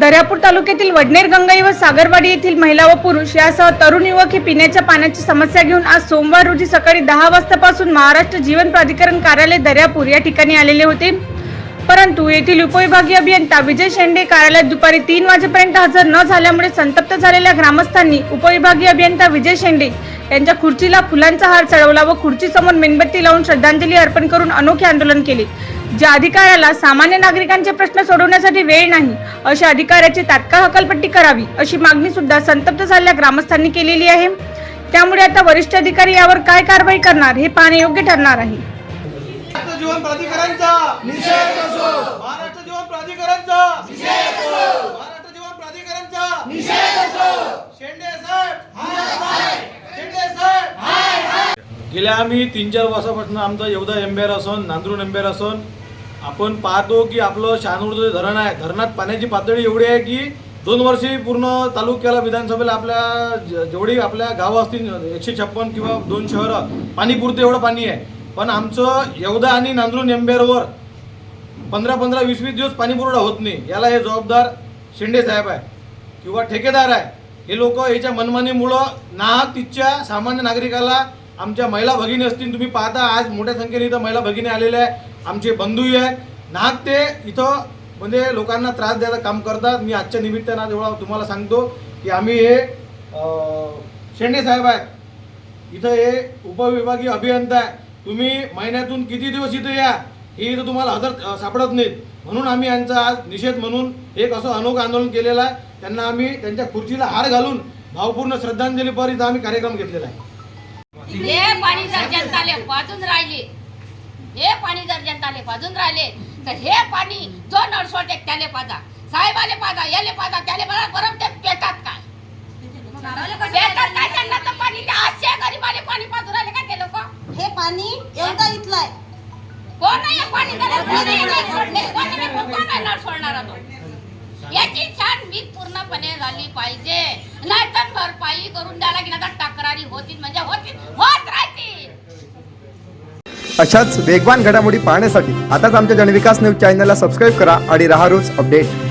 दर्यापूर तालुक्यातील वडनेर गंगाई व सागरवाडी येथील महिला व पुरुष यासह तरुण युवक हे पिण्याच्या पाण्याची समस्या घेऊन आज सोमवार रोजी सकाळी दहा वाजतापासून महाराष्ट्र जीवन प्राधिकरण कार्यालय दर्यापूर या ठिकाणी आलेले होते. परंतु येथील उपविभागीय अभियंता विजय शेंडे कार्यालयात दुपारी तीन वाजेपर्यंत हजर न झाल्यामुळे संतप्त झालेल्या ग्रामस्थांनी उपविभागीय अभियंता विजय शेंडे यांच्या खुर्चीला फुलांचा हार चढवला व खुर्चीसमोर मेणबत्ती लावून श्रद्धांजली अर्पण करून अनोखे आंदोलन केले. ज्या अधिकाऱ्याला सामान्य नागरिकांचे प्रश्न सोडवण्यासाठी वेळ नाही अशा अधिकाऱ्याची तात्काळ हकालपट्टी करावी अशी मागणी सुद्धा संतप्त झालेल्या ग्रामस्थांनी केलेली आहे. त्यामुळे आता वरिष्ठ अधिकारी यावर काय कारवाई करणार हे पाहणे योग्य ठरणार आहे. महाराष्ट्र जीवन प्राधिकरणचा निषेध असो महाराष्ट्र जीवन प्राधिकरणचा निषेध असो महाराष्ट्र जीवन प्राधिकरणचा निषेध असो शेंडे साहेब शेंडे साहेब गेल्या आम्ही तीन चार वर्षापासून आमचा येवदा एंबेर असून नांदरून एंबेर असून आपण पाहतो की आपलं शहानूरचं जे धरण आहे धरणात पाण्याची पातळी एवढी आहे की दोन वर्षी पूर्ण तालुक्याला विधानसभेला आपल्या ज- जेवढी आपल्या गावं असतील एकशे छप्पन किंवा दोन शहरं पाणीपुरते एवढं पाणी आहे. पण आमचं येवदा आणि नांदरून एम्बेअरवर पंधरा पंधरा वीस वीस दिवस पाणी पुरवठा होत नाही. याला हे जबाबदार शिंडे साहेब आहे किंवा ठेकेदार आहे. हे लोक याच्या मनमानीमुळं ना तिथच्या सामान्य नागरिकाला आमच्या महिला भगिनी असतील तुम्ही पाहता आज मोठ्या संख्येने इथं महिला भगिनी आलेल्या आहे आमचे बंधूही आहेत. नाहक ते इथं म्हणजे लोकांना त्रास द्यायचं काम करतात. मी आजच्या निमित्तानं एवढा तुम्हाला सांगतो की आम्ही हे शेंडे साहेब आहेत. इथं हे उपविभागीय अभियंता आहे. तुम्ही महिन्यातून किती दिवस इथं या? हे इथं तुम्हाला हजर सापडत नाहीत. म्हणून आम्ही यांचा आज निषेध म्हणून एक असं अनोखं आंदोलन केलेलं आहे. त्यांना आम्ही त्यांच्या खुर्चीला हार घालून भावपूर्ण श्रद्धांजलीपर इथं आम्ही कार्यक्रम घेतलेला आहे. हे पाणी जर जनताले पाजून राहिले हे पाणी जर जनताले पाजून राहिले तर हे पाणी जो नळ सोडते त्याले पाजा. साहेबाले पाजा याले पाजा त्याले पाजा बरोबर ते पेटात काय? पेटात काय त्यांना तर पाणी ते आजच्या गरीबाले पाणी पाजून राहिले का ते लोक? हे पाणी एवढा आहे कोण नाही हे पाणी? कोण नाही नळ सोडणार? याची छानबीन पूर्णपणे झाली पाहिजे. नाहीतर भरपाई करून द्यायला की आता तक्रारी होतील म्हणजे होतील होत राहतील. अशाच वेगवान घडामोडी पाहण्यासाठी आताच आमच्या जनविकास न्यूज चॅनलला सबस्क्राईब करा आणि राहा रोज अपडेट